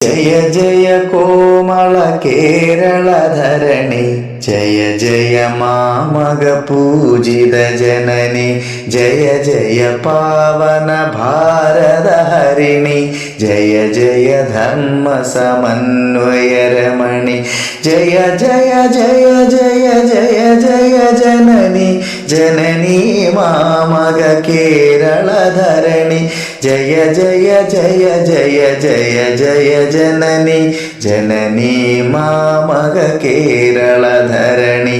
ജയ ജയ കോമള കേരള കേരളധരണി ജയ ജയ മാമക പൂജിത ജനനി ജയ ജയ പാവന ഭാരത ഹരിണി ജയ ജയ ധർമ്മ സമന്വയരമണി ജയ ജയ ജയ ജയ ജയ ജയ ജനനി ജനനി മാമക കേരളധരണി ജയ ജയ ജയ ജയ ജയ ജയ ജനനി ജനനി മാമക കേരളധരണി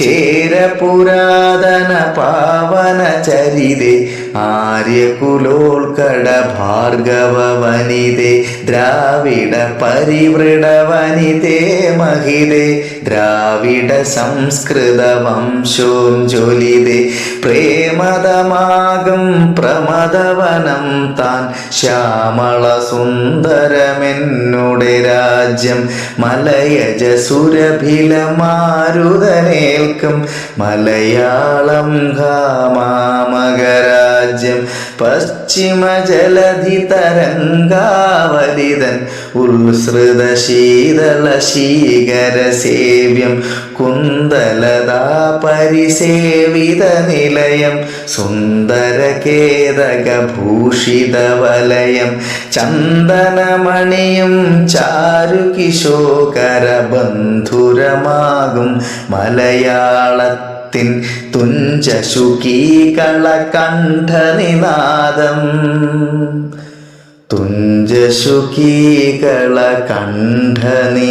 ചേര പുരാതന പാവന ചരിതേ ആര്യകുലോൽക്കട ഭാർഗവ വനിതേ ദ്രാവിഡ പരിവൃട വനിതേ മഹിതേ ദ്രാവിഡ സംസ്കൃത വംശോഞ്ജൊലിതേ പ്രേമതമാകും പ്രമദവനം താൻ ശ്യാമള സുന്ദരമെന്നുടെ രാജ്യം മലയജ സുരഭില മാരുതനേൽക്കും മലയാളം ഘാമാമകരാജ്യം പശ്ചിമ ജലധി തരംഗാവലിതൻ ഉത്സൃത ശീതള ശീകര സേവ്യം. കുന്തലതാ പരിസേവിത നിലയം സുന്ദര കേതക ഭൂഷിത വലയം ചന്ദനമണിയും ചാരു കിശോകര ബന്ധുരമാകും മലയാളത്തിൻ തുഞ്ചശുകീകള തുഞ്ചശുക്കീകളകണ്ഠനി